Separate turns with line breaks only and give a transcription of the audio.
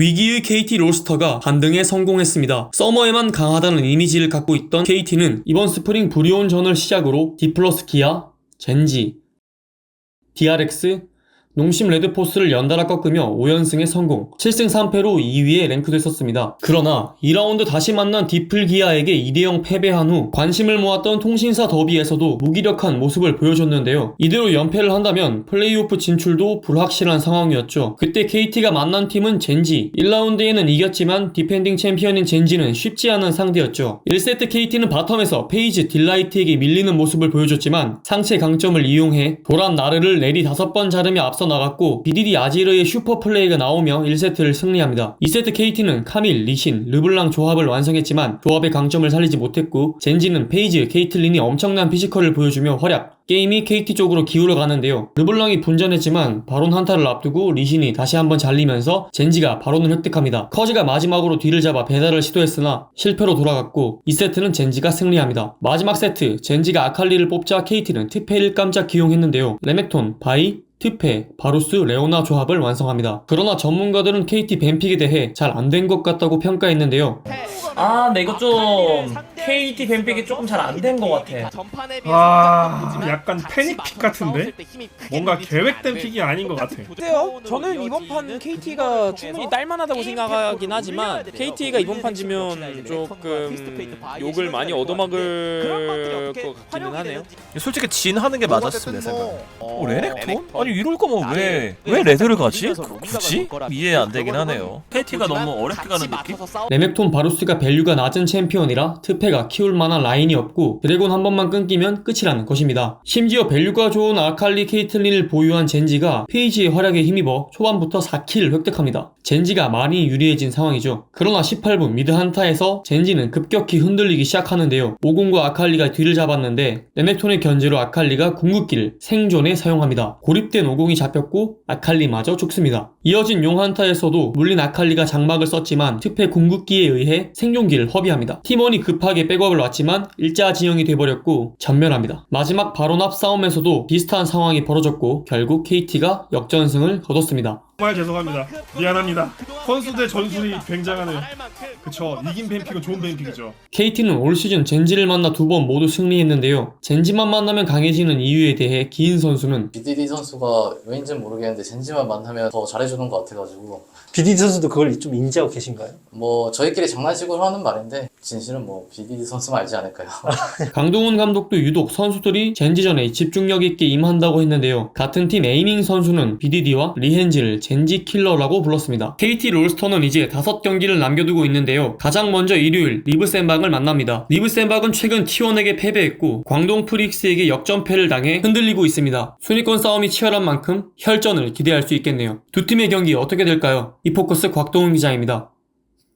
위기의 KT 롤스터가 반등에 성공했습니다. 서머에만 강하다는 이미지를 갖고 있던 KT는 이번 스프링 브리온전을 시작으로 디플러스 기아, 젠지, DRX, 농심 레드포스를 연달아 꺾으며 5연승에 성공, 7승 3패로 2위에 랭크됐었습니다. 그러나 2라운드 다시 만난 디플 기아에게 2대0 패배한 후 관심을 모았던 통신사 더비에서도 무기력한 모습을 보여줬는데요. 이대로 연패를 한다면 플레이오프 진출도 불확실한 상황이었죠. 그때 KT가 만난 팀은 젠지, 1라운드에는 이겼지만 디펜딩 챔피언인 젠지는 쉽지 않은 상대였죠. 1세트 KT는 바텀에서 페이지 딜라이트에게 밀리는 모습을 보여줬지만 상체 강점을 이용해 도란 나르를 내리 5번 자르며 앞서 나갔고 BDD 아지르의 슈퍼 플레이가 나오며 1세트를 승리합니다. 2세트 KT는 카밀, 리신, 르블랑 조합을 완성했지만 조합의 강점을 살리지 못했고 젠지는 페이지, 케이틀린이 엄청난 피지컬을 보여주며 활약 게임이 KT 쪽으로 기울어 가는데요. 르블랑이 분전했지만 바론 한타를 앞두고 리신이 다시 한번 잘리면서 젠지가 바론을 획득합니다. 커지가 마지막으로 뒤를 잡아 배달을 시도했으나 실패로 돌아갔고 2세트는 젠지가 승리합니다. 마지막 세트 젠지가 아칼리를 뽑자 KT는 트페를 깜짝 기용했는데요. 레맥톤, 바이, 트페, 바루스, 레오나 조합을 완성합니다. 그러나 전문가들은 KT 뱀픽에 대해 잘 안 된 것 같다고 평가했는데요.
아, 근데 이거 좀 KT 뱀픽이 조금 잘 안 된 것 같아.
아, 약간 패닉 픽 같은데? 뭔가 계획된 픽이 아닌 것 같아.
글쎄요. 저는 이번 판 KT가 충분히 딸만하다고 생각하긴 하지만 KT가 이번 판 지면 조금 욕을 많이 얻어먹을 것 같기는 하네요.
솔직히 진 하는 게 맞았음 내 생각에 어, 레넥톤? 아니 이럴 거면 왜, 왜 레드를 가지? 굳이? 이해 안 되긴 하네요 KT가 너무 어렵게 가는 느낌?
레맥톤 바루스가 밸류가 낮은 챔피언이라 트페가 키울 만한 라인이 없고 드래곤 한 번만 끊기면 끝이라는 것입니다. 심지어 밸류가 좋은 아칼리 케이틀린을 보유한 젠지가 페이지의 활약에 힘입어 초반부터 4킬을 획득합니다. 젠지가 많이 유리해진 상황이죠. 그러나 18분 미드 한타에서 젠지는 급격히 흔들리기 시작하는데요. 오공과 아칼리가 뒤를 잡았는데 레넥톤의 견제로 아칼리가 궁극기를 생존에 사용합니다. 고립된 오공이 잡혔고 아칼리마저 죽습니다. 이어진 용 한타에서도 물린 아칼리가 장막을 썼지만 특패 궁극기에 의해 생 존기를 허비합니다. 팀원이 급하게 백업을 왔지만 일자 지형이 돼버렸고 전멸합니다. 마지막 바론 앞 싸움에서도 비슷한 상황이 벌어졌고 결국 KT가 역전승을 거뒀습니다.
정말 죄송합니다. 미안합니다. 선수들 전술이 굉장하네요. 그쵸. 이긴 뱀픽은 좋은 뱀픽이죠.
KT는 올 시즌 젠지를 만나 두 번 모두 승리했는데요. 젠지만 만나면 강해지는 이유에 대해 기인 선수는
BDD 선수가 왜인지는 모르겠는데 젠지만 만나면 더 잘해주는 것 같아가지고
BDD 선수도 그걸 좀 인지하고 계신가요?
뭐 저희끼리 장난식으로 하는 말인데 진실은 뭐 BDD 선수만 알지 않을까요?
강동훈 감독도 유독 선수들이 젠지전에 집중력 있게 임한다고 했는데요. 같은 팀 에이밍 선수는 BDD와 리헨지를 젠지 킬러라고 불렀습니다. KT 롤스터는 이제 5경기를 남겨두고 있는데요. 가장 먼저 일요일 리브센박을 만납니다. 리브센박은 최근 T1에게 패배했고 광동 프릭스에게 역전패를 당해 흔들리고 있습니다. 순위권 싸움이 치열한 만큼 혈전을 기대할 수 있겠네요. 두 팀의 경기 어떻게 될까요? 이포커스 곽동훈 기자입니다.